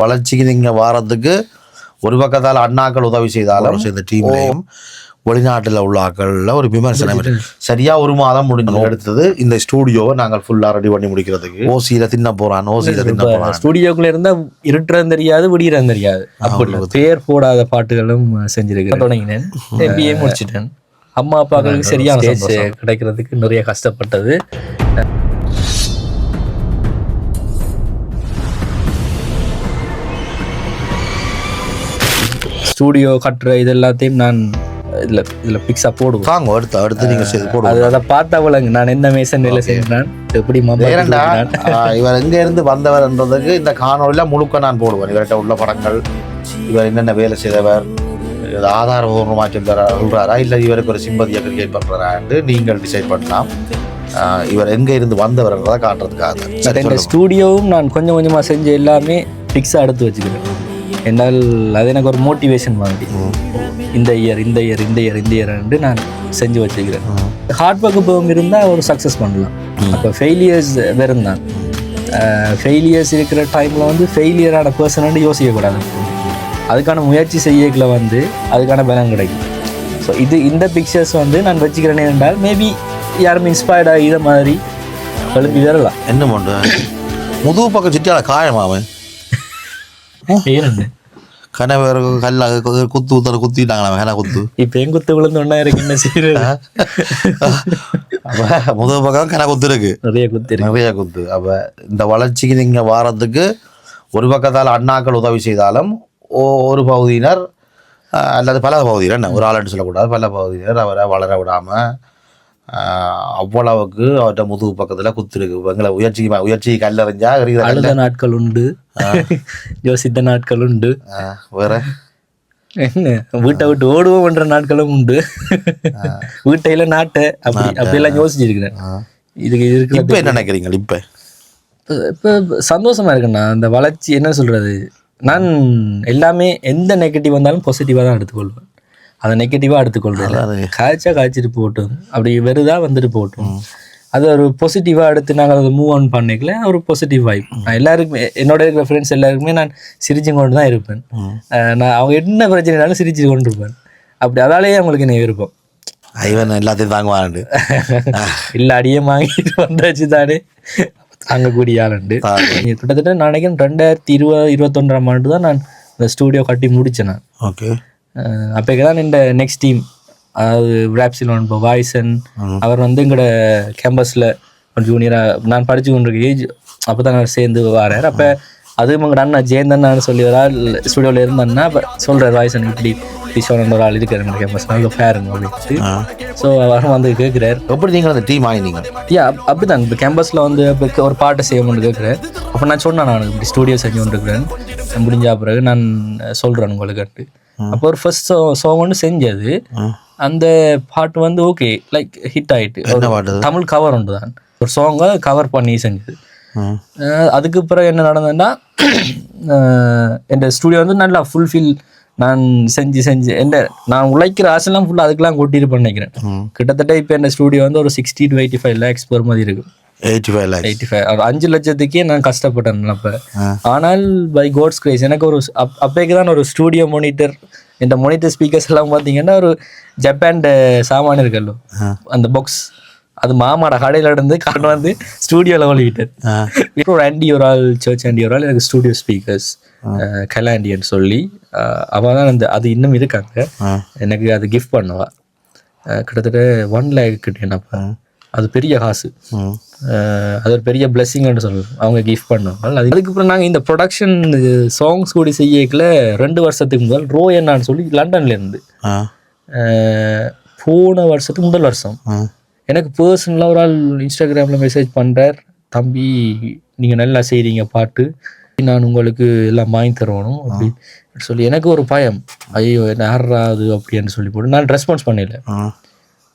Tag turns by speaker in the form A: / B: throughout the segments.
A: வளர்ச்சிக்கு நீங்க வாரத்துக்கு ஒரு பக்கத்தால் அண்ணாக்கள் உதவி செய்தாலும் இந்த டீம்லையும் வெளிநாட்டில் உள்ள ஆக்கள்ல ஒரு விமர்சனம். இருக்கு. சரியா ஒரு மாதம் முடிஞ்சு எடுத்தது இந்த ஸ்டூடியோவை நாங்கள் ஃபுல்லா ரெடி பண்ணி முடிக்கிறதுக்கு. ஓசியில தின்ன போறான் ஓசியில தின்ன போறான்.
B: ஸ்டுடியோக்குள்ள இருந்தா இருட்டுறது தெரியாது விடியறது தெரியாது. அப்படி பேர் போடாத பாட்டுகளும் செஞ்சிருக்கேன் தொடங்கினேன். எம்பிஏ முடிச்சிட்டேன். அம்மா அப்பாக்களுக்கு சரியான கிடைக்கிறதுக்கு நிறைய கஷ்டப்பட்டது. ஸ்டூடியோ கட்டுற இது எல்லாத்தையும் நான் இதுல இதுல பிக்ஸா போடுவேன்.
A: வாங்க அடுத்து அடுத்து நீங்க செய்து
B: அது
A: போடுவோம்.
B: அதை பார்த்தா விளங்கு நான் எந்த மேசன் வேலை செய்கிறேன்? எப்படி
A: ஆஹ், இவர் எங்க இருந்து வந்தவர்ன்றதுக்கு இந்த காணொலியில முழுக்க நான் போடுவேன். இவர்கிட்ட உள்ள படங்கள் இவர் என்னென்ன வேலை செய்தவர் ஆதாரபூர்வமாக சொல்றாரா சொல்றாரா இல்லை இவருக்கு ஒரு சிம்பதியை கிரிக்கெட் பண்றாரான்னு நீங்கள் டிசைட் பண்ணலாம். இவர் எங்க இருந்து வந்தவர்ன்றதை காட்டுறதுக்காக.
B: இந்த. ஸ்டூடியோவும் நான் கொஞ்சம் கொஞ்சமாக செஞ்ச எல்லாமே ஃபிக்ஸாக எடுத்து வச்சுக்கிறேன். என்னால் அது எனக்கு ஒரு மோட்டிவேஷன் மாதிரி. இந்த இயர் இந்த இயர் இந்த இயர் இந்த இயர்ன்ட்டு நான் செஞ்சு வச்சுக்கிறேன். ஹார்ட் ஒர்க் போகும் இருந்தால் ஒரு சக்ஸஸ் பண்ணலாம். அப்போ ஃபெயிலியர்ஸ் வெறும் தான். ஃபெயிலியர்ஸ் இருக்கிற டைமில் வந்து ஃபெயிலியரான பர்சனாண்டு யோசிக்கக்கூடாது. அதுக்கான முயற்சி செய்யக்குள்ள வந்து அதுக்கான பலன் கிடைக்கும். ஸோ இது இந்த பிக்சர்ஸ் வந்து நான் வச்சுக்கிறேனே என்றால் மேபி யாரும் இன்ஸ்பயர்ட் ஆகி இதை மாதிரி எழுப்பி வரலாம்
A: என்ன பண்ற முதுகு பக்கம் சுற்றியால காயம் அவன்?
B: ஏன்னு
A: கனவர் கல்ல குத்து குத்து குத்திட்டாங்களா கன குத்து
B: இப்ப என் குத்து விழுந்து ஒன்னா இருக்கு என்ன செய்யறது
A: அப்ப முதுகு பக்கம் கன குத்து இருக்கு
B: நிறைய குத்து
A: நிறைய குத்து அப்ப இந்த வளர்ச்சிக்கு நீங்க வாரத்துக்கு ஒரு பக்கத்தால் அண்ணாக்கள் உதவி செய்தாலும் ஓ- ஒரு பகுதியினர் அல்லது பல பகுதியினர் ஒரு ஆளுன்னு சொல்லக்கூடாது பல பகுதியினர் அவரை வளர விடாம ஆஹ், அவ்வளவுக்கு அவர்கிட்ட முதுகு பக்கத்துல குத்து இருக்கு இப்ப எங்களை உயர்ச்சிக்கு மே- உயர்ச்சி கல்லறிஞ்சா
B: அழுத நாட்கள் உண்டு. யோசித்த நாட்கள் உண்டு.
A: வேற?
B: என்ன? வீட்டை விட்டு ஓடுவோம்ன்ற நாட்களும் உண்டு. வீட்டையில நாட்டை. அப்படி அப்படியெல்லாம் யோசிச்சிருக்கிறேன். இதுக்கு இருக்கு
A: இப்ப என்ன நினைக்கிறீங்க இப்ப?
B: இப்போ சந்தோஷமா இருக்குண்ணா. அந்த வளர்ச்சி என்ன சொல்றது? நான் எல்லாமே எந்த நெகட்டிவ் வந்தாலும் பாசிட்டிவாக தான் எடுத்துக்கொள்வேன். அதை நெகட்டிவாக எடுத்துக்கொள்வேன்
A: அதாவது
B: காய்ச்சா காய்ச்சிட்டு போகட்டும். அப்படி வெறுதா வந்துட்டு போகட்டும். அது ஒரு பாசிட்டிவாக எடுத்து நாங்கள் அதை மூவ் ஆன் பண்ணிக்கல. ஒரு பாசிட்டிவ் வைப் நான் எல்லாருக்குமே என்னோட இருக்கிற ஃப்ரெண்ட்ஸ் எல்லாருக்குமே நான் சிரிச்சு கொண்டு தான் இருப்பேன். நான் அவங்க என்ன பிரச்சனைனாலும் சிரிச்சு கொண்டு இருப்பேன். அப்படி அதாலேயே அவங்களுக்கு என்ன விருப்பம்?
A: இவன் எல்லாத்தையும் தாங்குவாண்டு
B: இல்லை அடியே வாங்கிட்டு வந்தாச்சு தானே. தாங்கக்கூடிய ஆளுண்டு கிட்டத்தட்ட நான் நினைக்கிறேன் ரெண்டாயிரத்தி இருபது இருபத்தொன்றாம் ஆண்டு தான் நான் இந்த ஸ்டூடியோ கட்டி முடித்தேன் நான்.
A: ஓகே.
B: அப்போக்கு தான் இந்த நெக்ஸ்ட் டீம் அதாவது ராப்சிலோன் இப்போ வாய்சன் அவர் வந்து எங்களோட கேம்பஸில் ஜூனியராக நான் படிச்சு கொண்டிருக்க ஏஜ் அப்போ தான் நான் சேர்ந்து வரார். அப்போ அதுவும் எங்கள் அண்ணா ஜெயந்தன் நான் சொல்லி ஆள் ஸ்டுடியோவில் இருந்தேன்னா அப்போ சொல்கிறார் வாய்சன் இப்படி கிஷோரன் ஒரு ஆள் இருக்காரு எங்கள் கேம்பஸ் நல்ல ஃபேருங்க அப்படின்ட்டு. ஸோ அவர் வந்து கேட்குறாரு
A: எப்படி நீங்கள் அந்த டீம் ஆகினீங்க
B: யா அப்படிதான். இப்போ கேம்பஸில் வந்து இப்போ ஒரு பாட்டை செய்யணும்னு கேட்குறேன் அப்போ நான் சொன்னேன் நான் இப்படி ஸ்டூடியோ செஞ்சு கொண்டிருக்கிறேன். முடிஞ்ச பிறகு நான் சொல்கிறேன் உங்களுக்கு அப்போ ஒரு ஃபர்ஸ்ட் சாங் ஒன்று செஞ்சது. அந்த பாட்டு வந்து ஓகே லைக் ஹிட் ஆயிட்டு.
A: என்ன?
B: தமிழ் கவர் ஒன்று தான். ஒரு சாங்கை கவர் பண்ணி செஞ்சது. அதுக்கு பிறகு என்ன நடந்ததுன்னா என் ஸ்டூடியோ வந்து நல்லா ஃபுல்ஃபில் நான் செஞ்சு செஞ்சு எந்த நான் உழைக்கிற ஆசைலாம் ஃபுல்லாக அதுக்கெல்லாம் கொட்டிட்டு பண்ணிக்கிறேன் கிட்டத்தட்ட இப்போ என் ஸ்டூடியோ வந்து ஒரு sixty to eighty five lakhs per மாதிரி இருக்கு.
A: Eighty five lakhs
B: eighty five அஞ்சு லட்சத்துக்கே நான் கஷ்டப்பட்டேன் அப்போ. ஆனால் பை கோட்ஸ் கிரேஸ் எனக்கு ஒரு அப் அப்போக்கு தான் ஒரு ஸ்டூடியோ மானிட்டர் இந்த மானிட்டர் ஸ்பீக்கர்ஸ் எல்லாம் பார்த்தீங்கன்னா ஒரு ஜப்பான் சாமான் இருக்கல்லோ. அந்த பாக்ஸ் அது மாமாட கடையில இருந்து கொண்டு வந்து ஸ்டூடியோவில் ஒழிக்கிட்டேன் ஒரு ஆண்டி ஒரு ஆள் சர்ச் ஆண்டி ஒரு ஆள் எனக்கு ஸ்டூடியோ ஸ்பீக்கர்ஸ் கலாண்டின்னு சொல்லி அஹ் அவ தான் அந்த அது இன்னும் இருக்காங்க. எனக்கு அது கிஃப்ட் பண்ணவா. கிட்டத்தட்ட ஒன் லேக் கிட்டேன் அப்போ அது பெரிய காசு. அது ஒரு பெரிய பிளெஸிங்னு சொல்லலாம். அவங்க கிஃப்ட் பண்ணுவாங்க. அது அதுக்கப்புறம் நாங்கள் இந்த ப்ரொடக்ஷன் சாங்ஸ் கூடி செய்யக்குள்ள ரெண்டு வருஷத்துக்கு முதல் ரோ என்னான்னு சொல்லி லண்டன்ல இருந்து.
A: ஆ.
B: அஹ் போன வருஷத்துக்கு முதல் வருஷம். எனக்கு பர்சனலாக ஒரு ஆள் இன்ஸ்டாகிராமில் மெசேஜ் பண்ணுறார் தம்பி நீங்கள் நல்லா செய்கிறீங்க பாட்டு. நான் உங்களுக்கு எல்லாம் வாங்கி தரணும். அப்படி சொல்லி எனக்கு ஒரு பயம். ஐயோ அது? அப்படின்னு சொல்லி போட்டு நான் ரெஸ்பான்ஸ் பண்ணல.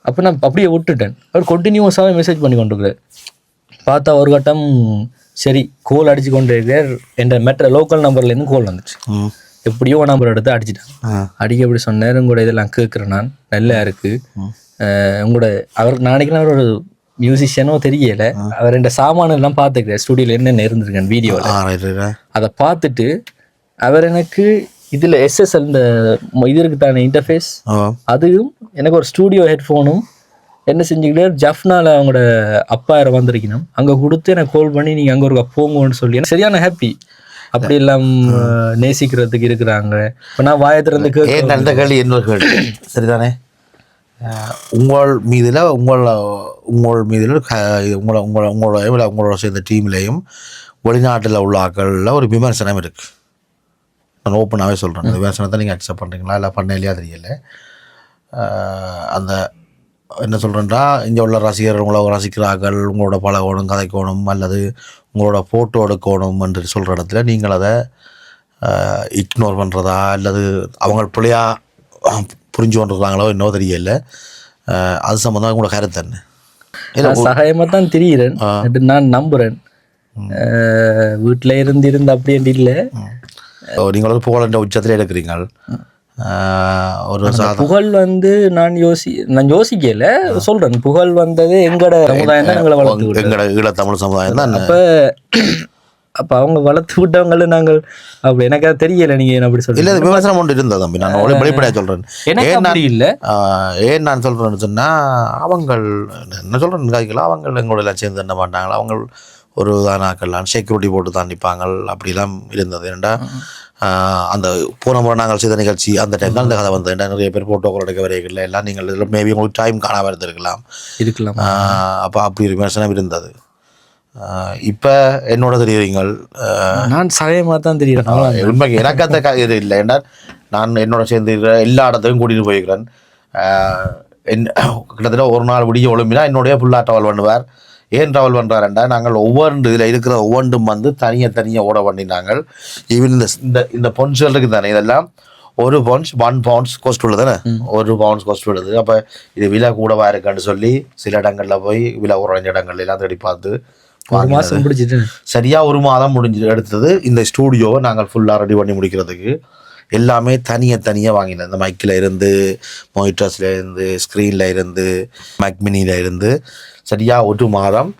B: அப்போ நான் அப்படியே விட்டுட்டேன். அவர் கண்டினியூஸாகவே மெசேஜ் பண்ணி கொண்டிருக்கிறார். பார்த்தா ஒரு கட்டம் சரி கோல் அடிச்சு கொண்டு இருக்கிறார் என் மெட்ரோ லோக்கல் நம்பர்லேருந்து கோல் வந்துச்சு. எப்படியோ நம்பர் எடுத்து அடிச்சிட்டான். அடிக்க அப்படி சொன்னார் உங்களோட இதெல்லாம் கேட்குறேன் நான். நல்லா இருக்கு. உங்களோட அவர் நான் நினைக்கிறேன் அவர் ஒரு மியூசிஷியனோ தெரியல அவர் இந்த சாமான் எல்லாம் பார்த்துக்கிறேன் ஸ்டுடியோவில் என்னென்ன இருந்திருக்கேன் வீடியோவில் அதை பார்த்துட்டு அவர் எனக்கு இதில் எஸ்எஸ்எல் இந்த இது இருக்கு தானே இன்டர்ஃபேஸ் அதுவும் எனக்கு ஒரு ஸ்டூடியோ ஹெட்ஃபோனும் என்ன செஞ்சுக்கிட்டே ஜஃப்னால அவங்களோட அப்பா யாரோ வந்திருக்கணும். அங்கே கொடுத்து எனக்கு கால் பண்ணி நீங்கள் அங்கே ஒரு போங்கன்னு சொல்லி. சரியான ஹாப்பி அப்படி எல்லாம் நேசிக்கிறதுக்கு இருக்கிறாங்க. இப்போ நான் வாயை திறந்து கேட்க
A: அந்த கேள்வி இன்னொரு கேள்வி? சரிதானே? உங்கள் மீதில் உங்கள் உங்கள் மீதில் உங்களை உங்களை உங்களோட இல்லை உங்களோட சேர்ந்த டீம்லேயும் வெளிநாட்டில் உள்ள ஆக்களில் ஒரு விமர்சனம் இருக்குது நான் ஓப்பனாகவே சொல்கிறேன் அந்த விமர்சனத்தை நீங்கள் அக்செப்ட் பண்ணுறீங்களா இல்லை பண்ண இல்லையா தெரியல அந்த என்ன சொல்கிறேன்டா இங்கே உள்ள ரசிகர்கள் உங்களை ரசிக்கிறார்கள் உங்களோட பழகணும் கதைக்கணும் அல்லது உங்களோட ஃபோட்டோ எடுக்கணும் என்று சொல்கிற இடத்துல நீங்கள் அதை இக்னோர் பண்ணுறதா அல்லது அவங்க பிள்ளையா புரிஞ்சு கொண்டிருக்காங்களோ என்னவோ தெரியல. அது சம்மந்தமாக உங்களோட கருத்து என்ன?
B: சகாயமாக தான் தெரியுறேன் அது நான் நம்புகிறேன் வீட்டில் இருந்து இருந்து அப்படின்ட்டு இல்லை.
A: நீங்கள் ஒரு புகழன்ற உச்சத்தில் எடுக்கிறீங்க அஹ், ஒரு
B: புகழ் வந்து நான் யோசி நான் யோசிக்கல. சொல்றேன். புகழ் வந்தது எங்கட சமுதாயம் தான் எங்களை வளர்த்து
A: ஈழத்தமிழ் சமுதாயம் தான்
B: அப்ப அப்ப அவங்க வளர்த்து விட்டவங்கள நாங்கள் அப்படி எனக்கு அது தெரியல. நீங்க என்ன அப்படி
A: இல்லை இது விமர்சனம் ஒன்று இருந்தது தம்பி. நான் ஒளி வெளிப்படையாக சொல்கிறேன்
B: எனக்கு
A: ஏன்
B: அப்படி இல்ல.
A: ஏன் நான் சொல்கிறேன்னு சொன்னால் அவங்கள் என்ன சொல்கிறேன்னு காய்க்கலாம் அவங்க எங்களோட சேர்ந்து என்ன மாட்டாங்களா அவங்க ஒரு தானாக்கெல்லாம் செக்யூரிட்டி போட்டு தான் நிற்பாங்க அப்படிலாம் இருந்தது. ஏன்டா? அந்த போன முறை நாங்கள் செய்த நிகழ்ச்சி அந்த டைம் தான் இந்த கதை வந்தது. நிறைய பேர் ஃபோட்டோக்கள் எடுக்க வரைகள் எல்லாம் நீங்கள் இதில் மேபி உங்களுக்கு டைம் காணாமல் இருந்திருக்கலாம்.
B: இருக்கலாம்.
A: அப்போ அப்படி விமர்சனம் இருந்தது. இப்போ என்னோட தெரியுறீங்கள்?
B: நான் சகாயமா தான் தெரியுறேன்.
A: உண்மைக்கு எனக்கு அந்த இது இல்லை. ஏன்னா நான் என்னோட சேர்ந்து இருக்கிற எல்லா இடத்துக்கும் கூட்டிகிட்டு போயிருக்கிறேன் என் கிட்டத்தட்ட ஒரு நாள் விடிய ஒழும்பினா என்னுடைய ஃபுல்லாக ட்ராவல் பண்ணுவார். ஏன் ட்ராவல் பண்ணுறாருண்டா நாங்கள் ஒவ்வொரு இதில் இருக்கிற ஒவ்வொன்றும் வந்து தனியாக தனியாக ஓட பண்ணினாங்கள். ஈவன் இந்த இந்த இந்த பொன்சுகள் இருக்குது தானே? இதெல்லாம் ஒரு பவுன்ஸ் ஒன் பவுன்ஸ் கோஸ்ட் உள்ளது தானே? ஒரு பவுன்ஸ் கோஸ்ட் உள்ளது. அப்போ இது விலை கூடவா இருக்கான்னு சொல்லி சில இடங்களில் போய் விலை குறைஞ்ச இடங்கள்ல எல்லாம் தேடி பார்த்து
B: ஒரு மாசம் பிடிச்சிட்டு
A: சரியா ஒரு மாதம் முடிஞ்சு எடுத்தது. இந்த ஸ்டூடியோவை நாங்கள் ஃபுல்லாக ரெடி பண்ணி முடிக்கிறதுக்கு. எல்லாமே தனியாக தனியாக வாங்கினேன். இந்த மைக்கில் இருந்து மொனிட்டர்ஸில் இருந்து ஸ்க்ரீனில் இருந்து மேக் மினியில் இருந்து. சரியா ஒரு மாதம்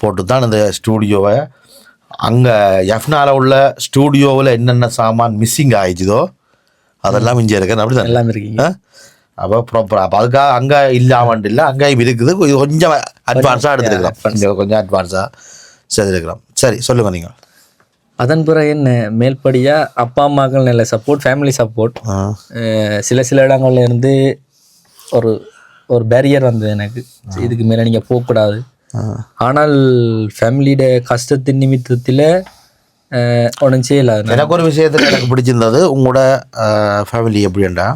A: போட்டு தான் இந்த ஸ்டூடியோவை அங்கே எஃப்னால உள்ள ஸ்டூடியோவில் என்னென்ன சாமான் மிஸ்ஸிங் ஆயிடுச்சதோ அதெல்லாம் இங்கே இருக்கேன் அப்படி
B: எல்லாம் இருக்கீங்க.
A: அப்போ ப்ராப்பராக அப்போ அதுக்காக அங்கே இல்லாமல் இல்லை அங்கேயும் இருக்குது. கொஞ்சம் கொஞ்சம் அட்வான்ஸாக எடுத்துருக்கிறோம். இங்க கொஞ்சம் அட்வான்ஸாக செய்திருக்கிறோம் சரி சொல்லுங்க நீங்கள்
B: அதன் பிறகு என்ன மேல்படியா அப்பா அம்மாக்கள் நல்ல சப்போர்ட் ஃபேமிலி சப்போர்ட் சில சில இடங்கள்ல இருந்து ஒரு ஒரு பேரியர் வந்தது எனக்கு. இதுக்கு மேலே நீங்கள் போகக்கூடாது. ஆனால் ஃபேமிலியோட கஷ்டத்தின் நிமித்தத்தில் ஒன்றும் செய்யலாது
A: எனக்கு ஒரு விஷயத்தில் எனக்கு பிடிச்சிருந்தது உங்களோட ஃபேமிலி எப்படின்னா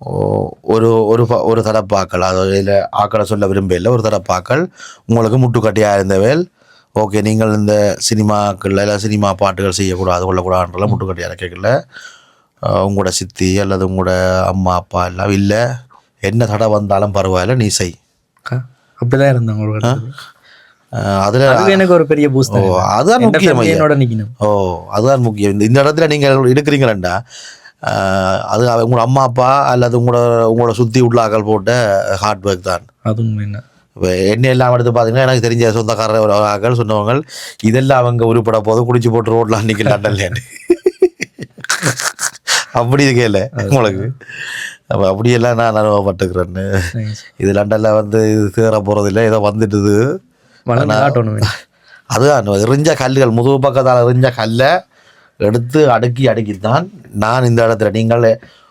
A: ஓ- ஒரு ஒரு ஒரு தரப்பாக்கள் அதாவது இதில் ஆக்களை சொல்ல விரும்பல ஒரு தரப்பாக்கள் உங்களுக்கு முட்டுக்கட்டியாக இருந்தவேல் ஓகே நீங்கள் இந்த சினிமாக்கள் இல்லை சினிமா பாட்டுகள் செய்யக்கூடாது கொள்ளக்கூடாதுன்றல முட்டுக்கட்டியாக கேட்கல. உங்களோட சித்தி அல்லது உங்களோட அம்மா அப்பா எல்லாம் இல்லை. என்ன தடை வந்தாலும் பரவாயில்ல நீ செய்.
B: அப்படிதான் இருந்தேன் உங்களுக்கு
A: அதில்
B: அது எனக்கு ஒரு பெரிய பூஸ்ட்
A: ஓ அதுதான் முக்கியம்.
B: என்னோட
A: ஓ அதுதான் முக்கியம். இந்த- இடத்துல நீங்கள் இருக்கிறீங்களா அது உங்களோட அம்மா அப்பா அல்லது உங்களோட உங்களோட சுற்றி உள்ள ஆக்கள் போட்ட ஹார்ட் ஒர்க் தான்.
B: அது உண்மை என்ன
A: என்ன எல்லாம் எடுத்து பார்த்தீங்கன்னா எனக்கு தெரிஞ்ச சொந்தக்காரர் ஒரு ஆக்கள் சொன்னவங்க இதெல்லாம் அவங்க உருப்பட போது குடிச்சு போட்டு ரோட்ல அன்னைக்கு லண்டன்லேன்னு அப்படி இருக்கல உங்களுக்கு? அப்போ அப்படியெல்லாம் நான் அனுபவப்பட்டுக்கிறேன்னு. இது லண்டனில் வந்து இது தேற போகிறதில்ல ஏதோ வந்துட்டுது அதுதான் எறிஞ்ச கல்லுகள் முதுகு பக்கத்தால் எறிஞ்ச கல்லை எடுத்து அடுக்கி அடுக்கித்தான் நான் இந்த இடத்துல. நீங்கள்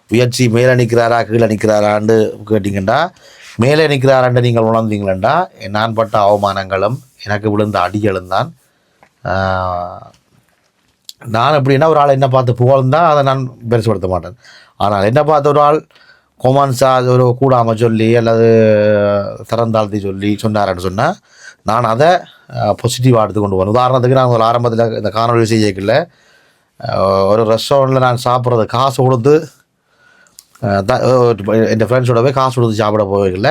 A: உயர்ச்சி மேலே நிற்கிறாரா கீழே நிற்கிறாரான்னு கேட்டிங்கன்னா மேலே நிற்கிறார் என்று நீங்கள் உணர்ந்தீங்களா நான் பட்ட அவமானங்களும் எனக்கு விழுந்த அடிகளும் தான். நான் எப்படின்னா ஒரு ஆள் என்ன பார்த்து புகழ்ந்தால் அதை நான் பெருசுபடுத்த மாட்டேன். ஆனால் என்ன பார்த்து ஒரு ஆள் கொமான்ஸா ஒரு கூடாமல் சொல்லி அல்லது திறந்தாழ்த்தி சொல்லி சொன்னார்னு சொன்னால் நான் அதை பாசிட்டிவாக எடுத்து கொண்டு வரேன் உதாரணத்துக்கு நான் ஒரு ஆரம்பத்தில் இந்த காணொலி செய்யக்கில்ல ஒரு ரெஸ்டாரண்ட்டில் நான் சாப்பிட்றது காசு கொடுத்து என் ஃப்ரெண்ட்ஸோட போய் காசு கொடுத்து சாப்பிட போகல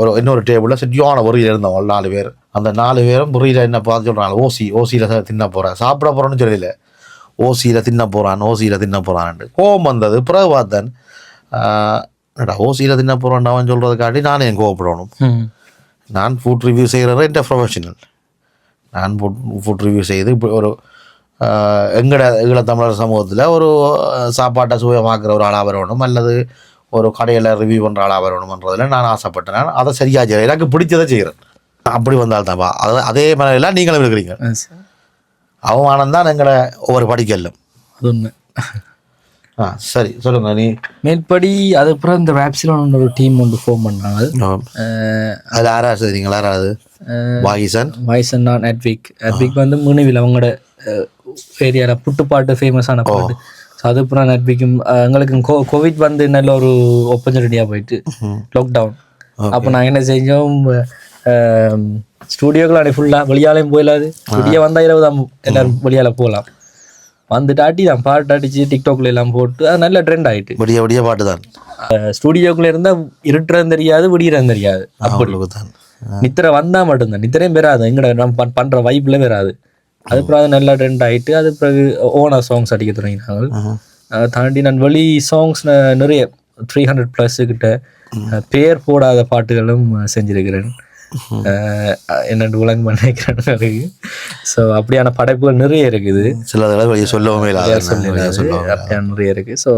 A: ஒரு இன்னொரு டேபிளில் சரியான பொறியில் இருந்தவங்க நாலு பேர். அந்த நாலு பேரும் பொறியில் என்ன பார்த்து சொல்கிறாங்க ஓசி ஓசியில் தின்ன போகிறேன் சாப்பிட போகிறேன்னு சொல்லல. ஓசியில் தின்ன போகிறான் ஓசியில் தின்ன போகிறான்ட்டு கோவம் வந்தது. பிறகு பார்த்தேன் என்னடா ஓசியில் தின்ன போகிறான் அவன் சொல்கிறதுக்காட்டி நானே என் கோவப்படணும். நான் ஃபுட் ரிவ்யூ செய்கிறது என்ற ப்ரொஃபஷனல் நான் ஃபுட் ஃபுட் ரிவ்யூ செய்து இப்போ ஒரு எங்கட ஈழத்தமிழர் சமூகத்தில் ஒரு சாப்பாட்டை சுயமாக்குற ஒரு ஆளாக வரணும் அல்லது ஒரு கடையில் ரிவ்யூ பண்ணுற ஆளாக வரணுமன்றதில் நான் ஆசைப்பட்டேன். அதை சரியாக செய்கிறேன் எனக்கு பிடிச்சதை செய்கிறேன் அப்படி வந்தால்தான்ப்பா அது அதே மாதிரிலாம் நீங்களும் இருக்கிறீங்க. அவமானம் தான் எங்களை ஒவ்வொரு படிக்கலும்
B: அது உண்மை.
A: ஆ சரி. சொல்லுங்க நீ.
B: மேற்படி அதுக்கப்புறம் இந்த வேப்சிலோன் ஒரு டீம் ஒன்று ஃபார்ம் பண்ணாங்க.
A: அதில் யாரா சரிங்களா யாராவது வாகிசன்?
B: வாய்ஸ் நான் அட்விக் அட்விக் வந்து முனிவில் அவங்களோட ஏரியாவில் புட்டுப்பாட்டு ஃபேமஸான பாட்டு. ஸோ அதுக்கப்புறம் அட்விக்கும் எங்களுக்கு கோவிட் வந்து நல்ல ஒரு ஆப்பர்ச்சுனிட்டியாக போயிட்டு லாக்டவுன் அப்போ நாங்கள் என்ன செஞ்சோம் ஸ்டூடியோக்குள்ள ஃபுல்லாக வெளியாலையும் போயிடாது வெளியே வந்தால் இரவு தான் எல்லாரும் வெளியால் போகலாம். வந்துட்டு ஆட்டி தான் பாட்டு அடிச்சு டிக்டாக்ல எல்லாம் போட்டு அது நல்ல ட்ரெண்ட் ஆயிட்டு.
A: விடிய விடிய பாட்டு தான்
B: ஸ்டூடியோக்குள்ள இருந்தால் இருட்டுறது தெரியாது விடியறது தெரியாது. அப்படி. நித்திரை வந்தா மட்டும்தான். நித்திரையும் பெறாது. எங்கட நம்ம பண்- பண்ற வைப்ல பெறாது. அது பிறகு அது நல்லா ட்ரெண்ட் ஆயிட்டு அது பிறகு ஓனர் சாங்ஸ் அடிக்க தொடங்கினாங்க அதை தாண்டி நான் வெளி சாங்ஸ் நிறைய த்ரீ ஹண்ட்ரட் ப்ளஸ் கிட்ட பேர் போடாத பாட்டுகளும் செஞ்சிருக்கிறேன். என்னென்று விளங்க நினைக்கிறேன் ஸோ அப்படியான படைப்புகள் நிறைய இருக்குது.
A: இல்லாத சொல்லுவாங்க.
B: அப்படியான நிறைய இருக்கு ஸோ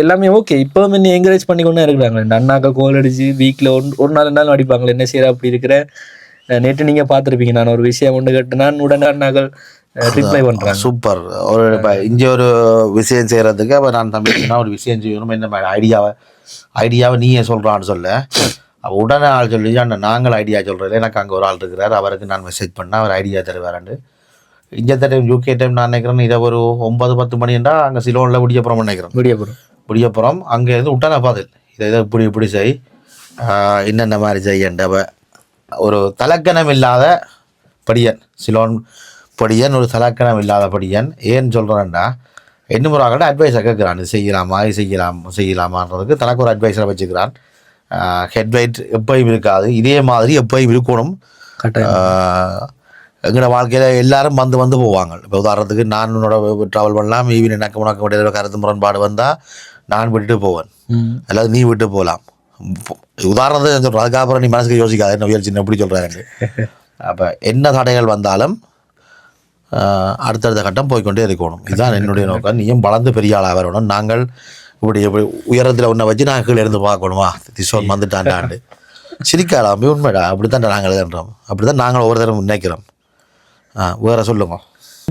B: எல்லாமே ஓகே இப்போவும் என்ன என்கரேஜ் பண்ணி கொண்டு இருக்கிறாங்க இந்த அண்ணாக்கள் கோல் அடிச்சு வீக்கில் ஒன் ஒரு நாள் நாள் அடிப்பாங்களே. என்ன செய்யற அப்படி இருக்கிற நேற்று நீங்க பார்த்துருப்பீங்க. நான் ஒரு விஷயம் ஒன்று கேட்டேன். உடனே அண்ணாக்கள் ரிப்ளை பண்றாங்க.
A: சூப்பர். ஒரு இப்போ இங்கே ஒரு விஷயம் செய்கிறதுக்கு அப்போ நான் தம்பி ஒரு விஷயம் செய்யணும். என்ன மாதிரி ஐடியாவை ஐடியாவை நீயே சொல்கிறான்னு சொல்ல. உடனே ஆள் சொல்லி நாங்கள் ஐடியா சொல்கிறது எனக்கு அங்கே ஒரு ஆள் இருக்கிறார். அவருக்கு நான் மெசேஜ் பண்ணால் அவர் ஐடியா தருவாராண்டு இங்கே டைம் யூகே டைம் நான் நினைக்கிறேன் இதை ஒரு ஒன்பது பத்து மணிண்டா அங்கே சிலோனில் விடியப்புறம் நினைக்கிறேன்.
B: முடிய போகிறோம்
A: விடியப்புறம் அங்கே இருந்து விட்டான பதில். இதை இதை இப்படி இப்படி செய். என்னென்ன மாதிரி செய்யண்ட அவ ஒரு தலக்கணம் இல்லாத படியன் சிலோன் படியன் ஒரு தலக்கணம் இல்லாத படியன். ஏன்னு சொல்கிறேன்டா என்ன ஒரு ஆகிட்ட அட்வைஸை கேட்குறான். இது செய்யலாமா? இது செய்யலாம் செய்யலாமான்றதுக்கு தனக்கு ஒரு அட்வைஸரை வச்சுக்கிறான். ஹெட்லைட் எப்பயும் இருக்காது. இதே மாதிரி எப்பயும் இருக்கணும். எங்களோட வாழ்க்கையில் எல்லாரும் வந்து வந்து போவாங்க. இப்போ உதாரணத்துக்கு நான் உன்னோட ட்ராவல் பண்ணலாம். ஈவின் எனக்கு உனக்கு கருத்து முரண்பாடு வந்தால் நான் விட்டுட்டு போவேன். அல்லது நீ விட்டு போகலாம் உதாரணத்துக்கு சொல்கிறேன் அதுக்கப்புறம் நீ மனசுக்கு யோசிக்காத. என்ன உயர்ச்சி எப்படி சொல்கிறாரு அப்போ என்ன தடைகள் வந்தாலும் அடுத்தடுத்த கட்டம் போய்க்கொண்டே இருக்கணும். இதுதான் என்னுடைய நோக்கம். நீயும் வளர்ந்து பெரிய ஆளாக வரணும். நாங்கள் இப்படி இப்படி உயரத்தில் ஒன்றை வச்சு நாங்கள் கீழே இருந்து பார்க்கணுமா? திசோன் வந்துட்டாண்டாண்டு அப்படி உண்மைடா. அப்படி தான் நாங்கள் எழுதுன்றோம் அப்படி தான் நாங்கள் ஒவ்வொரு தரம் நினைக்கிறோம். ஆ வேறு சொல்லுங்க.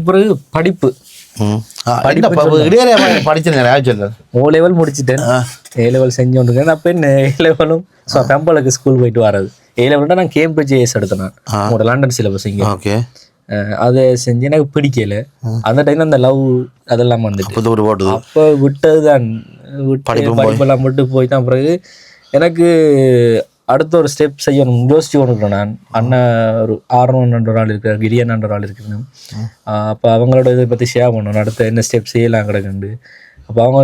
B: பிறகு படிப்பு.
A: ம். ஆ, என்ன ப- இடையில படிச்சு நிறையா சொல்லு
B: ஓ லெவல் முடிச்சிட்டேன். ஏ லெவல் செஞ்சு கொண்டிருக்கேன் அப்போ என்ன ஏ லெவலும் ஸோ பெம்பளுக்கு ஸ்கூல் போயிட்டு வர்றது. ஏ லெவல்னா நான் கேம்பிரிட்ஜ் ஏஎஸ் எடுத்தேன். நான் உங்களோட லண்டன் சிலபஸ் இங்கே.
A: ஓகே.
B: அதை செஞ்சு எனக்கு பிடிக்கல. அந்த டைம்ல அந்த லவ் அதெல்லாம் வந்துட்டு. அப்போ விட்டது தான் விட்டு படிப்பெல்லாம் விட்டு போய் தான் பிறகு எனக்கு அடுத்த ஒரு ஸ்டெப் செய்யணும். யோசிச்சு கொண்டிருக்கிறேன் நான். அண்ணன் ஒரு ஆர்வன்ற ஒரு ஆள் இருக்கிறார் கிரியன்ற ஒரு ஆள் இருக்கிறேன் அப்போ அவங்களோட இதை பற்றி ஷேர் பண்ணணும். அடுத்த என்ன ஸ்டெப் செய்யலாம் கிடக்குண்டு அப்போ அவங்க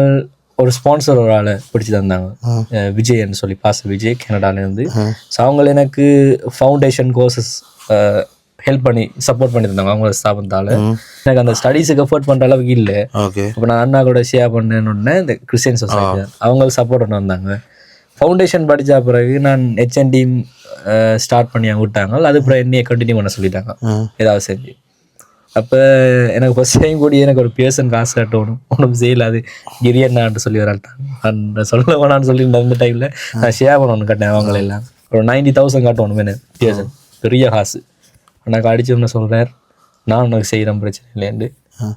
B: ஒரு ஸ்பான்சர் ஒரு ஆளை பிடிச்சி தந்தாங்க. விஜய்ன்னு சொல்லி பாச விஜய் கனடாலேருந்து. ஸோ அவங்க எனக்கு ஃபவுண்டேஷன் கோர்சஸ் ஹெல்ப் பண்ணி சப்போர்ட் பண்ணி தந்தாங்க அவங்க ஸ்தாபனத்தால். எனக்கு அந்த ஸ்டடீஸுக்கு எஃபோர்ட் பண்ணுற அளவுக்கு இல்லை. இப்போ நான் அண்ணா கூட ஷேர் பண்ணேன்னு இந்த கிறிஸ்டியன் சொசைட்டி அவங்க சப்போர்ட் பண்ண வந்தாங்க. ஃபவுண்டேஷன் படித்த பிறகு நான் ஹெச்என்டி ஸ்டார்ட் பண்ணி அவங்க விட்டாங்க. அது அப்புறம் என்னைய கண்டினியூ பண்ண சொல்லிட்டாங்க. ஏதாவது செஞ்சு. அப்போ எனக்கு ஃபஸ்ட் டைம் கூடி எனக்கு ஒரு பேசன் காசு கட்டணும் ஒன்றும் செய்யலாது. கிரியண்ணான்ட்டு சொல்லி வராட்டாங்க அந்த சொல்ல வேணான்னு சொல்லி அந்த டைமில் நான் ஷேர் பண்ணணும் கட்டேன் அவங்கள எல்லாம். ஒரு நைன்டி தௌசண்ட் கட்டணும் என்ன பேசன் பெரிய காசு. எனக்கு அடிச்சோம்னு சொல்கிறார் நான் உனக்கு செய்கிறேன் பிரச்சனை இல்லையாண்டு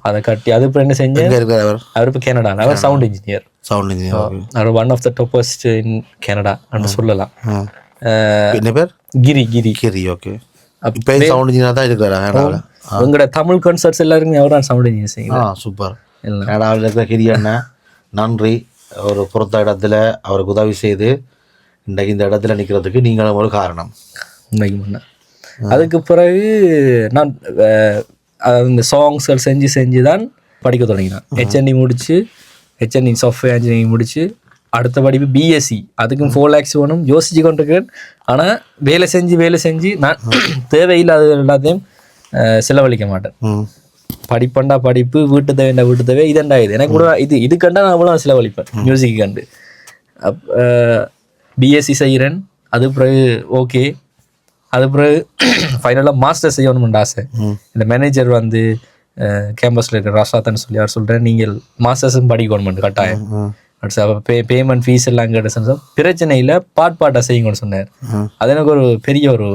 B: அதை கட்டி அது அப்புறம் என்ன செஞ்சேன்?
A: அவர்?
B: இப்போ கனடால அவர் sound engineer
A: sound engineer
B: our one of the toppest in Canada அப்படின்னு சொல்லலாம்.
A: என்ன பேர்?
B: கிரி கிரி.
A: கிரி ஓகே இப்போ சவுண்ட் இன்ஜினியர் தான் இருக்கிறார்?
B: உங்களோட தமிழ் கான்சர்ட்ஸ் எல்லாருக்குமே அவர் சவுண்ட் செய்யுங்க.
A: சூப்பர். கனடாவில் இருக்கிற கிரி அண்ணன் நன்றி. ஒரு பொறுத்த இடத்துல அவருக்கு உதவி செய்து இன்றைக்கு இந்த இடத்துல நிற்கிறதுக்கு நீங்களும் ஒரு காரணம்.
B: உண்மைக்கு முன்ன. அதுக்கு பிறகு நான் இந்த சாங்ஸ்கள் செஞ்சு செஞ்சு தான் படிக்க தொடங்கினேன். ஹெச்என்டி முடிச்சு ஹெச்என்டி சாஃப்ட்வேர் இன்ஜினியரிங் முடிச்சு அடுத்த படிப்பு பிஎஸ்சி அதுக்கும் ஃபோர் லேக்ஸ் வேணும். யோசிச்சு கொண்டிருக்கேன் ஆனால் வேலை செஞ்சு வேலை செஞ்சு நான் தேவையில்லாத எல்லாத்தையும் செலவழிக்க மாட்டேன். படிப்பண்டா படிப்பு வீட்டு தேவைண்டா வீட்டு தேவை இதண்டா இது. எனக்கு கூட இது இது கண்டா நான் அவ்வளோ செலவழிப்பேன் மியூசிக் கண்டு. அப் பிஎஸ்சி செய்கிறேன் அது பிறகு ஓகே அது பிறகு ஃபைனலாக மாஸ்டர் செய்யணும்னு ஆசை. இந்த மேனேஜர் வந்து கேம்பஸில் இருக்கிற ரசாத்தன் சொல்லி அவர் சொல்கிறேன் நீங்கள் மாஸ்டர்ஸும் படிக்கணும் கட்டாயம். பே பேமெண்ட் ஃபீஸ் எல்லாம் கேட்ட சொன்னா பிரச்சனை இல்லை பாட் பாட்டா செய்யுங்கன்னு சொன்னார். அது எனக்கு ஒரு பெரிய ஒரு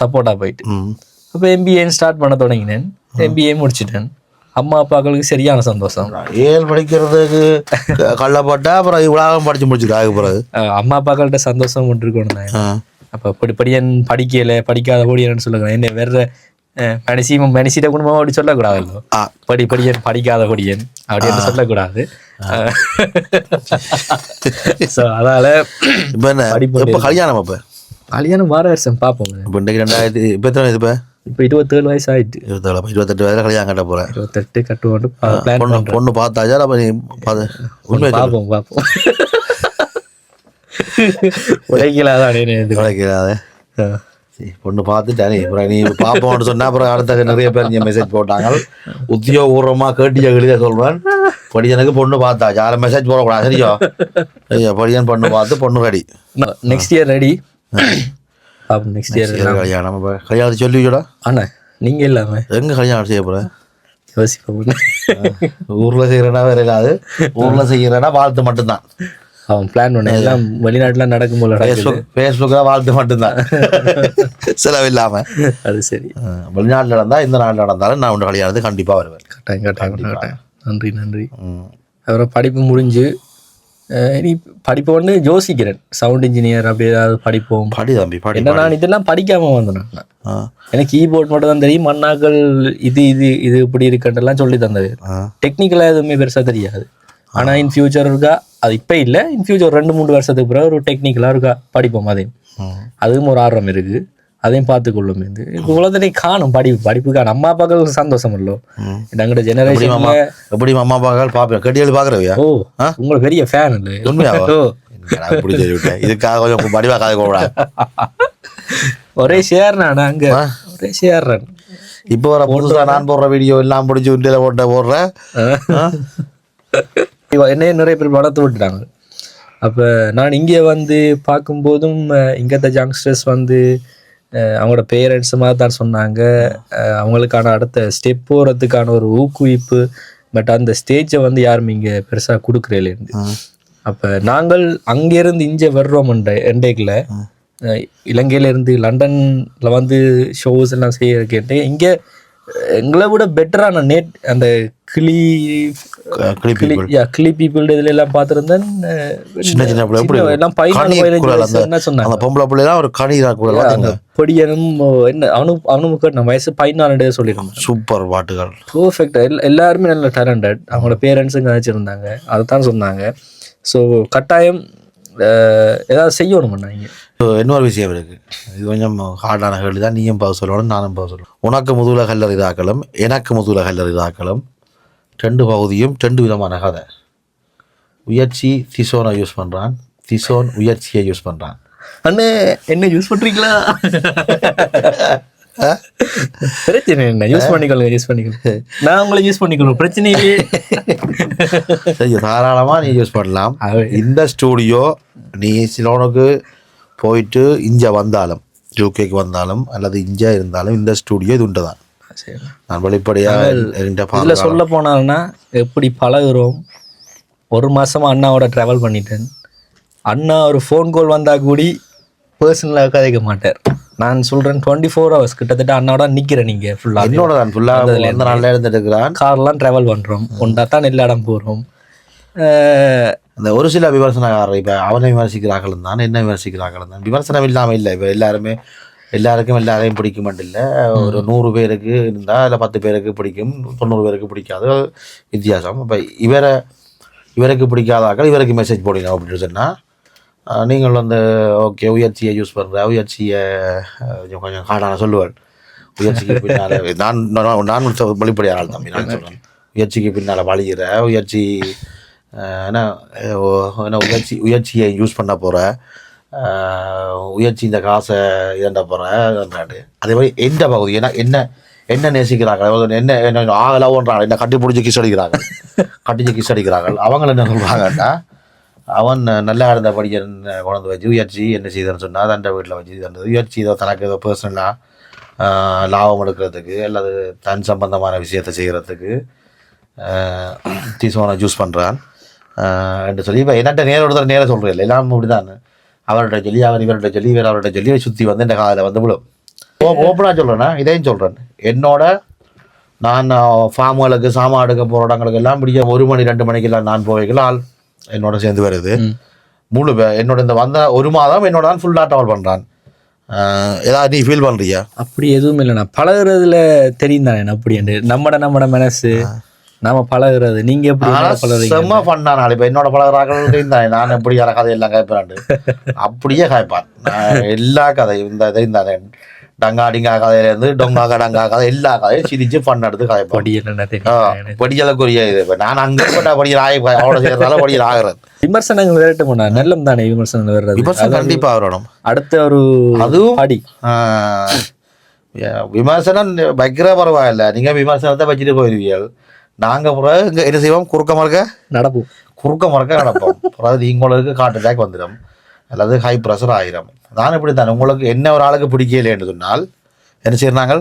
B: சப்போர்ட்டாக போயிட்டு. அப்போ எம்பிஏன்னு ஸ்டார்ட் பண்ண தொடங்கினேன் எம்பிஏ முடிச்சிட்டேன் அம்மா அப்பாக்களுக்கு சரியான சந்தோஷம்
A: ஏழு படிக்கிறதுக்கு கள்ளப்பட்டா அப்புறம் இவ்வளவு படிச்சு முடிச்சிருக்காங்க பிறகு
B: அம்மா அப்பாக்கள்கிட்ட சந்தோஷம் கொண்டு இருக்கணும் நான்
A: ஆ.
B: அப்போ இப்படி படியன் படிக்கல படிக்காத ஓடியன்னு சொல்லுங்க என்ன வேற மனசி மனசிட்ட குடும்பம் அப்படி சொல்லக்கூடாதுல்லோ
A: ஆ.
B: படி படியன் படிக்காத படியன் அப்படின்னு சொல்லக்கூடாது ஸோ அதனால
A: இப்ப கல்யாணம் அப்ப
B: கல்யாணம் வார வருஷம் பார்ப்போம்
A: இப்ப ரெண்டாயிரத்தி இப்ப எத்தனை இப்ப
B: இப்போ இருபத்தேழு வயசு ஆயிட்டு
A: இருபத்தேழு அப்ப இருபத்தெட்டு வயசுல கல்யாணம் கட்ட போறேன்.
B: இருபத்தெட்டு கட்டுவோண்டு பிளான்
A: பொண்ணு பொண்ணு பார்த்தாச்சா? அப்ப நீ பாத்து உண்மை
B: பார்ப்போம் பார்ப்போம்.
A: கிடைக்கிறாத சரி, பொண்ணு பார்த்துட்டானே அப்புறம் நீ பாப்போம்னு சொன்னா அப்புறம் அடுத்த நிறைய பேர் இங்கே மெசேஜ் போட்டாங்க. உத்தியோகபூர்வமா கேட்டிய எழுத சொல்றேன் படியனுக்கு பொண்ணு பார்த்தா யாரும் மெசேஜ் போடக்கூடாது சரியா? ஐயா படியன் பொண்ணு பார்த்து பொண்ணு ரெடி
B: நெக்ஸ்ட் இயர் ரெடி பார்ப்போம் நெக்ஸ்ட் இயர்
A: கல்யாணம் கல்யாணம் சொல்லிவிடா
B: அண்ணா நீங்க இல்லாம
A: எங்க கல்யாணம் செய்ய போற?
B: யோசிப்போம்.
A: ஊர்ல செய்யறனா வேற இல்லாது ஊர்ல செய்யறனா வாழ்த்து மட்டும்தான்.
B: அவன் பிளான் பண்ண எல்லாம் வெளிநாட்டுல நடக்கும் போல.
A: ஃபேஸ்புக் ஃபேஸ்புக்ல வாழ்த்து மட்டும்தான். செலவில்லாம.
B: அது சரி.
A: வெளிநாட்டுல நடந்தா இந்த நாட்டில் நடந்தாலும் நான் உங்க கல்யாணத்துக்கு கண்டிப்பா வருவேன்.
B: கட்டாயம் கட்டாயம் கட்டாயம் நன்றி நன்றி. அப்புறம் படிப்பு முடிஞ்சு இனி படிப்பு ஒன்று யோசிக்கிறேன். சவுண்ட் இன்ஜினியர் அப்படி ஏதாவது படிப்போம்.
A: படி தம்பி படி
B: என்ன நான் இதெல்லாம் படிக்காம வந்தேன் எனக்கு கீபோர்ட் மட்டும் தான் தெரியும் மண்ணாக்கள் இது இது இது இப்படி இருக்குன்றலாம் சொல்லி தந்தது. டெக்னிக்கலாக எதுவுமே பெருசாக தெரியாது. ஆனால் இன் ஃபியூச்சர் இருக்கா? அது இப்போ இல்லை. இன் ஃபியூச்சர் ரெண்டு மூணு வருஷத்துக்கு பிறகு ஒரு டெக்னிக்கலாக இருக்கா? படிப்போம்
A: ம்.
B: அதுவும் ஒரு ஆர்வம் இருக்கு. அதையும் பார்த்துக்கொள்ளும் இது உலகத்திலே காணும் படிப்பு படிப்பு காணும் அம்மா அப்பாக்கள் சந்தோஷம் இல்லோ
A: ம்.
B: எங்களோட
A: எப்படி
B: ஜெனரேஷன்ல
A: மாமா எப்படி அம்மா அப்பாக்கள் பாப்பேன் கட்டியல் பாக்குறவியா?
B: ஓ உங்களை பெரிய ஃபேன் இல்லை
A: உண்மையாவா சொல்லிவிட்டேன் இதுக்காக கொஞ்சம் படிவா காது கூடாது
B: ஒரே ஷேர் நான் அங்க. ஒரே ஷேர்
A: இப்போ வர புதுசா நான் போடுற வீடியோ எல்லாம் முடிஞ்சு உண்டியில போட்ட போடுறேன் ஆ?
B: என்னைய நிறைய பேர் வளர்த்து விட்டுட்டாங்க. அப்போ நான் இங்கே வந்து பார்க்கும்போதும் இங்கத்த யங்ஸ்டர்ஸ் வந்து அவங்களோட பேரண்ட்ஸ் மாதிரி தான் சொன்னாங்க. அவங்களுக்கான அடுத்த ஸ்டெப் போகிறதுக்கான ஒரு ஊக்குவிப்பு. பட் அந்த ஸ்டேஜை வந்து யாரும் இங்கே பெருசாக கொடுக்குறேலேருந்து அப்போ நாங்கள் அங்கேருந்து இங்கே வர்றோம் எண்டேக்கில் இலங்கையிலேருந்து லண்டனில் வந்து ஷோஸ் எல்லாம் செய்ய கேட்டு இங்கே எங்களை விட பெட்டரான நேட் அந்த கிளி
A: கிளி.
B: யா கிளி பீப்புள் இதுல எல்லாம் பார்த்துருந்தேன்
A: சின்ன சின்ன பிள்ளை
B: எல்லாம் பதினஞ்சு என்ன சொன்னாங்க?
A: பொம்பளை பிள்ளைலாம் ஒரு கனீரா கூட
B: பொடியனும் என்ன அவனு அவனுக்கு நான் வயசு பதினாலு சொல்லியிருந்தேன்
A: சூப்பர் பாட்டுகள்.
B: எல்லாருமே நல்ல டேலண்டட் அவங்களோட பேரண்ட்ஸும் கதைச்சிருந்தாங்க அதை தான் சொன்னாங்க. ஸோ கட்டாயம் ஏதாவது செய்யணும்
A: இப்போ இன்னொரு விஷயம் இருக்கு. இது கொஞ்சம் ஹார்டான கேள்வி தான் நீயும் பாவ சொல்லணும் நானும் பாவ சொல்லணும். உனக்கு முதுகுல கல்லர் இதாக்கலும் எனக்கு முதுகுல கல்லர் இதாக்கலும் ரெண்டு பகுதியும் ரெண்டு விதமான கதை. உயர்ச்சி திசோனை யூஸ் பண்ணுறான் திசோன் உயர்ச்சியை யூஸ் பண்ணுறான்
B: அண்ணே என்ன யூஸ் பண்றீங்களா? பிரச்சனை என்ன? யூஸ் பண்ணிக்கொள்ளுங்க யூஸ் பண்ணிக்கொள்ளுங்க நான் உங்களை யூஸ் பண்ணிக்கொள்ளும் பிரச்சனை இல்லையே
A: சரி தாராளமாக நீ யூஸ் பண்ணலாம். இந்த ஸ்டூடியோ நீ சிலோனுக்கு போயிட்டு இங்கே வந்தாலும் யூகேக்கு வந்தாலும் அல்லது இங்கே இருந்தாலும் இந்த ஸ்டூடியோ இது உண்டு தான். நான் வெளிப்படையாக
B: சொல்ல போனான்னா எப்படி பழகுறோம்? ஒரு மாசமா அண்ணாவோட ட்ராவல் பண்ணிட்டேன். அண்ணா ஒரு ஃபோன் கால் வந்தா கூடி பர்சனலாக கதைக்க மாட்டார். நான் சொல்றேன் டுவெண்ட்டி ஃபோர் ஹவர்ஸ் கிட்டத்தட்ட அண்ணாவோட நிக்கிறேன் நீங்க ஃபுல்லா
A: என்னோட தான் ஃபுல்லாக அந்த நாளில் இருந்துட்டுருக்கிறான்.
B: கார்லாம் ட்ராவல் பண்றோம். ஒன்றா தான் எல்லா இடம் போகிறோம்
A: அந்த ஒரு சில விமர்சனக்காரர் இப்போ அவனை விமர்சிக்கிறார்கள் தான் என்ன விமர்சிக்கிறார்கள் தான். விமர்சனம் இல்லாமல் இல்லை இப்போ எல்லாருமே எல்லாருக்கும் எல்லாரையும் பிடிக்க மாட்டில்ல ஒரு நூறு பேருக்கு இருந்தால் இல்லை பத்து பேருக்கு பிடிக்கும். தொண்ணூறு பேருக்கு பிடிக்காது. வித்தியாசம். இப்போ இவரை இவருக்கு பிடிக்காதாக்கள் இவருக்கு மெசேஜ் போடுங்க அப்படின்னு சொன்னால் நீங்கள் வந்து ஓகே உயர்ச்சியை யூஸ் பண்ணுற உயர்ச்சியை கொஞ்சம் கொஞ்சம் காடான சொல்லுவேன் உயர்ச்சிக்கு பின்னால் நான் நான் ஆள் தம்பி நான் சொல்கிறேன் உயர்ச்சிக்கு பின்னால் வழிகிற உயர்ச்சி என்ன உயர்ச்சி உயர்ச்சியை யூஸ் பண்ண போகிற உயர்ச்சி இந்த காசை இதண்ட போகிற அதே மாதிரி எந்த பகுதி? ஏன்னா என்ன என்ன நேசிக்கிறாங்க அதாவது என்ன என்ன ஆகலவுன்றாங்க என்ன கட்டி பிடிச்சி கிஸ் அடிக்கிறாங்க கட்டிச்சு கிஸ் அடிக்கிறாங்க அவங்க என்ன சொல்கிறாங்கன்னா அவன் நல்லா இருந்த படிக்கன் கொண்டு வச்சு உயர்ச்சி என்ன செய்தான்னு சொன்னால் தண்டை வீட்டில் வச்சு தண்டது உயர்ச்சி ஏதோ தனக்கு ஏதோ பர்சனலாக லாபம் எடுக்கிறதுக்கு அல்லது தன் சம்பந்தமான விஷயத்தை செய்கிறதுக்கு தீசோனை ஜூஸ் பண்ணுறான் என்று சொல்லி இப்போ என்னட்ட நேர ஒருத்தர் நேரம் சொல்கிறேன் எல்லாம் அப்படிதான் அவர்கிட்ட சொல்லி அவர் இவர்கிட்ட சொல்லி இவர் அவர்கிட்ட சொல்லி சுற்றி வந்து இந்த காதில் வந்து விழும். ஓப்பனாக சொல்கிறேன்னா இதையும் சொல்கிறேன் என்னோட நான் ஃபார்முகளுக்கு சாமான் எடுக்க போகிற இடங்களுக்கு எல்லாம் பிடிக்க ஒரு மணி ரெண்டு மணிக்கெல்லாம் நான் போவைகள் ஆள் என்னோட சேர்ந்து வருது. முழு என்னோட இந்த வந்த ஒரு மாதம் என்னோட தான் ஃபுல்லாக ட்ராவல் பண்ணுறான் ஏதாவது நீ ஃபீல் பண்ணுறியா
B: அப்படி எதுவும் இல்லைண்ணா. பழகுறதுல தெரியும் தானே அப்படின்ட்டு நம்மட நம்மட மனசு. நாம பழகுறது. நீங்க எப்படி
A: செம்ம ஃபன்னா நாள் இப்போ என்னோட பழகிறார்கள் தான் நான் எப்படி யார கதையெல்லாம் காய்ப்பான் அப்படியே காய்ப்பான் எல்லா கதையும் இந்த இதையும் தானே டங்கா டிங்கா கதையிலேருந்து டொங்கா கடங்கா கதை எல்லா கதையும் சிரிச்சு ஃபன் எடுத்து காய்ப்பான்
B: பொடி என்னென்ன தெரியும்.
A: படிகளுக்குரிய இது? இப்போ நான் அங்கே போட்டா படிக்கிற ஆகி அவனோட சேர்றதால படிக்கிற ஆகிறது
B: விமர்சனங்கள் விரட்ட போனா நல்லம் தானே விமர்சனம் வர்றது
A: விமர்சனம் கண்டிப்பாக வரணும்.
B: அடுத்த ஒரு
A: அதுவும் ய- விமர்சனம் வைக்கிற பரவாயில்ல. நீங்கள் விமர்சனத்தை வச்சுட்டு போயிருவீர்கள். நாங்கள் பிறகு இங்க என்ன செய்வோம்? குறுக்க மறுக்க?
B: நடப்போம்.
A: குறுக்க மறுக்க நடப்போம். அதாவது உங்களுக்கு ஹார்ட் அட்டாக் வந்துடும் அல்லது ஹை ப்ரெஷர் ஆயிரும். நான் இப்படி தான் உங்களுக்கு என்ன ஒரு ஆளுக்கு பிடிக்கலைன்னு சொன்னால் என்ன செய்யறாங்க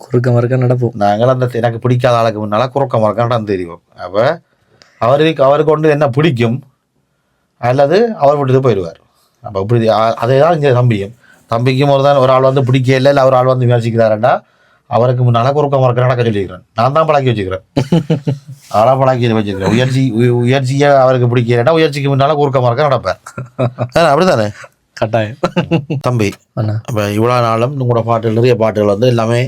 B: குறுக்க மறுக்க நடப்போம்.
A: நாங்கள் அந்த எனக்கு பிடிக்காத ஆளுக்கு முன்னால் குறுக்க மறுக்க நடந்து தெரியும் அப்போ அவருக்கு அவருக்கு கொண்டு என்ன பிடிக்கும் அல்லது அவர் விட்டுட்டு போயிடுவார். அப்போ இப்படி அதே தான் இங்கே தம்பியும் தம்பிக்கும் ஒரு தான் ஒரு ஆள் வந்து பிடிக்கல இல்லை ஒரு ஆள் வந்து விமர்சிக்கிறாருன்னா அவருக்கு முன்னால் குறுக்க மறுக்க நடக்க சொல்லிக்கிறேன் நான் தான் பழக்கி வச்சுக்கிறேன். ஆளாக பழக்கி வச்சுக்கிறேன். உயர்ச்சி உய- உயர்ச்சியை அவருக்கு பிடிக்கலன்னா உயர்ச்சிக்கு முன்னால் குறுக்க மறுக்க நடப்பேன். அப்படிதானே
B: கட்டாயம்.
A: தம்பி அப்போ இவ்வளோ நாளும் உங்களோட பாட்டுகள் நிறைய பாட்டுகள் வந்து எல்லாமே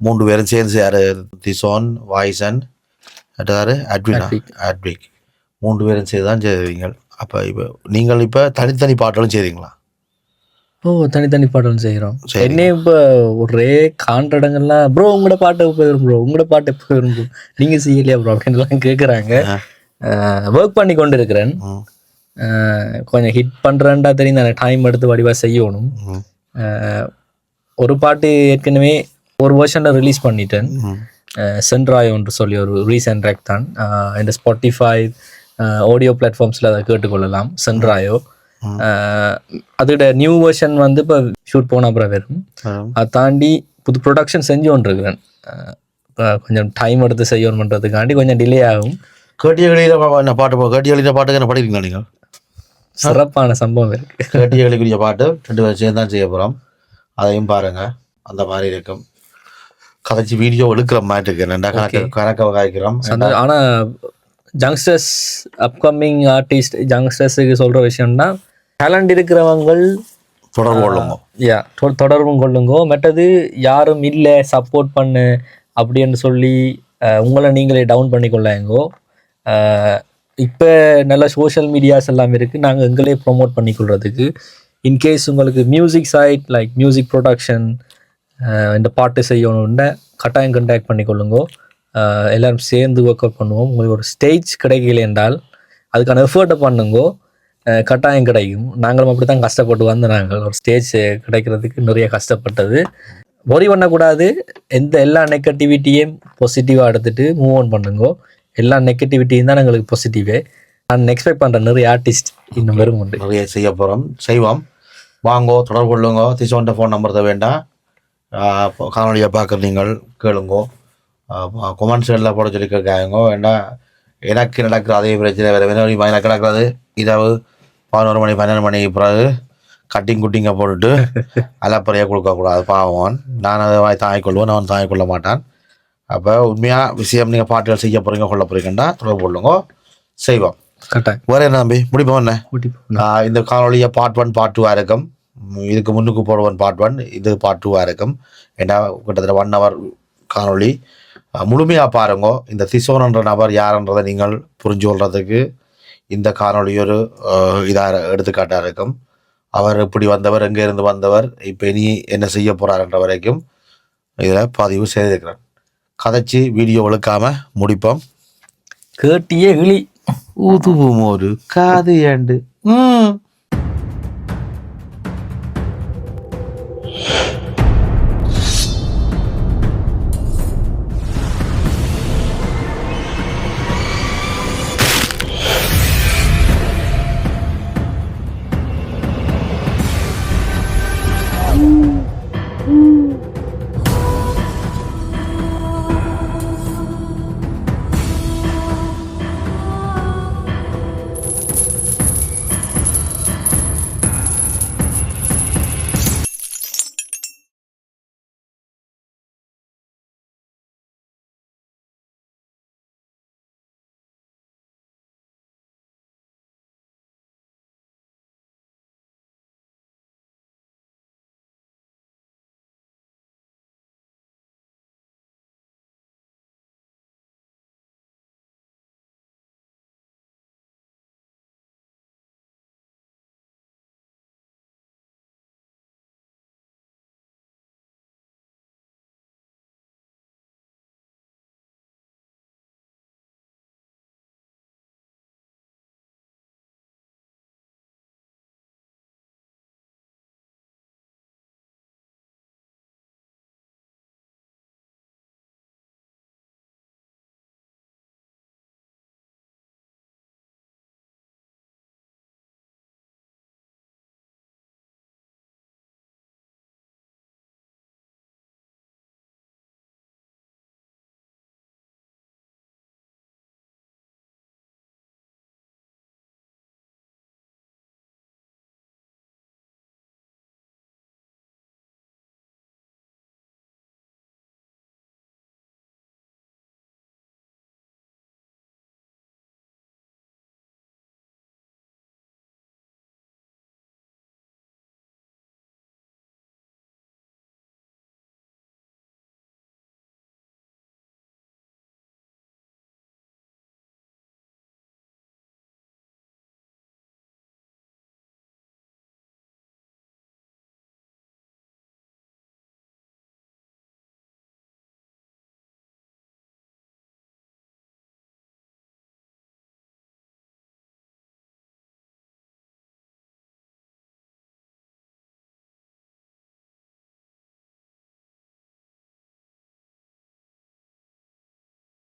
A: மூன்று பேரும் சேர்ந்து யார் திசோன் வாய்சன் யாரு அட்வினா. அட்விக். மூன்று பேரும் சேர்ந்து தான் செய்வீங்க அப்போ இப்போ நீங்கள் இப்போ தனித்தனி பாட்டுகளும் செய்றீங்களா
B: ஓ தனித்தனி பாடல் செய்கிறோம்
A: சரி.
B: என்ன இப்போ ஒரே காண்ற இடங்கள்லாம் ப்ரோ உங்களோட பாட்டு எப்போ வரும் ப்ரோ? உங்களோட பாட்டு எப்போ வரும் ப்ரோ? நீங்க செய்யலையா ப்ரோ? அப்படின்லாம் கேட்குறாங்க ஒர்க் பண்ணி கொண்டு இருக்கிறேன் கொஞ்சம் ஹிட் பண்ணுறேன்டா தெரியும் தானே டைம் எடுத்து வடிவாக செய்யணும். ஒரு பாட்டு ஏற்கனவே ஒரு வருஷனில் ரிலீஸ் பண்ணிட்டேன். சென்ட்ராய் ஒன்று சொல்லி ஒரு ரீசெண்ட் ட்ராக் தான். இந்த ஸ்பாட்டிஃபை ஆடியோ பிளாட்ஃபார்ம்ஸில் அதை கேட்டுக்கொள்ளலாம். சென்ட்ராயோ அதோட நியூ வெர்ஷன் வந்து இப்போ ஷூட் போன அப்புறம் வரும். அதை தாண்டி புது ப்ரொடக்ஷன் செஞ்சு கொண்டிருக்கிறேன். கொஞ்சம் டைம் எடுத்து செய்யணுன்றதுக்காண்டி கொஞ்சம் டிலே ஆகும்.
A: கேட்டிய வெளியில் என்ன பாட்டு பா- கேட்டிய வெளியில் பாட்டுக்கு என்ன படிக்கிறீங்களா நீங்கள்
B: சிறப்பான சம்பவம் இருக்கு.
A: கேட்டிய வெளிக்குரிய பாட்டு ரெண்டு பேரும் சேர்ந்து தான் செய்ய போகிறோம் அதையும் பாருங்க. அந்த மாதிரி இருக்கும். கதைச்சி வீடியோ எடுக்கிற மாதிரி இருக்கு. ரெண்டா கணக்கு கணக்க காய்க்கிறோம்
B: சந்தோ- ஆனா ஜங்ஸ்டர்ஸ் அப்கமிங் ஆர்டிஸ்ட் ஜங்ஸ்டர்ஸுக்கு சொல்ற விஷயம்னா டேலண்ட் இருக்கிறவங்க
A: தொடர்பு கொள்ளுங்க.
B: யா தொடர்பும் கொள்ளுங்கோ. மற்றது யாரும் இல்லை சப்போர்ட் பண்ணு அப்படின்னு சொல்லி உங்களை நீங்களே டவுன் பண்ணி கொள்ளாங்கோ இப்போ நல்ல சோஷியல் மீடியாஸ் எல்லாம் இருக்குது நாங்கள் எங்களே ப்ரொமோட் பண்ணிக்கொள்றதுக்கு. இன்கேஸ் உங்களுக்கு music side like music production இந்த பாட்டு செய்யணும்னா கட்டாயம் கண்டாக்ட் பண்ணிக்கொள்ளுங்கோ. எல்லாரும் சேர்ந்து ஒர்க் அவுட் பண்ணுவோம். உங்களுக்கு ஒரு ஸ்டேஜ் கிடைக்கல என்றால் அதுக்கான எஃபர்ட்டை பண்ணுங்கோ. கட்டாயம் கிடைக்கும். நாங்களும் அப்படி தான் கஷ்டப்பட்டு வந்து நாங்கள். ஒரு ஸ்டேஜ் கிடைக்கிறதுக்கு நிறைய கஷ்டப்பட்டது. worry பண்ணக்கூடாது. எந்த எல்லா நெகட்டிவிட்டியும் பாசிட்டிவாக எடுத்துட்டு மூவ் ஆன் பண்ணுங்கோ. எல்லா நெகட்டிவிட்டியும் தான் எங்களுக்கு பாசிட்டிவே நான் எக்ஸ்பெக்ட் பண்ணுறேன் நிறைய ஆர்டிஸ்ட் இன்னும் வெறும் உண்டு.
A: நிறைய செய்ய போகிறோம் செய்வோம். வாங்கோ தொடர்பு கொள்ளுங்க. திசோண்ட ஃபோன் நம்பர் தான் வேண்டாம். காணொலியை பார்க்குற நீங்கள் கேளுங்கோ. கொமெண்ட்ஸ் எல்லாம் போட சொல்லி கேட்காங்க வேண்டாம் எனக்கு நடக்கிற அதே பிரச்சனை வேறு வேணும் எனக்கு நடக்கிறது இரவு பதினோரு மணி பன்னெண்டு மணி பிறகு கட்டிங் குட்டிங்க போட்டுட்டு அலப்பறையாக கொடுக்கக்கூடாது பாவம். நான் அதை வாய் தாங்கிக் கொள்வேன் அவன் தாங்கிக் கொள்ள மாட்டான். அப்போ உண்மையாக விஷயம் நீங்கள் பாட்டுகள் செய்ய போகிறீங்க கொள்ள போகிறீங்கன்னா தொடர்பு கொள்ளுங்க செய்வோம். வேறு என்ன தம்பி? முடிப்போம் என்ன? இந்த காணொலியை பார்ட் ஒன் பார்ட் டூவாக இருக்கும். இதுக்கு முன்னுக்கு போடுவன் பார்ட் ஒன் இது பார்ட் டூவாக இருக்கும். ஏன்னா கிட்டத்தட்ட ஒன் ஹவர் காணொளி. முழுமையாக பாருங்க இந்த திசோனன்ற நபர் யாருன்றதை நீங்கள் புரிஞ்சு கொள்றதுக்கு இந்த காணொளி ஒரு இதாக எடுத்துக்காட்டாக இருக்கும் அவர் எப்படி வந்தவர் எங்கே இருந்து வந்தவர் இப்போ இனி என்ன செய்ய போகிறாருன்ற வரைக்கும் இதில் பதிவு செய்திருக்கிறேன் கதைச்சி வீடியோ ஒழுக்காமல் முடிப்போம்.
B: கேட்டியே இழி
A: ஊதுவோம் ஒரு காது ஏண்டு. ம்.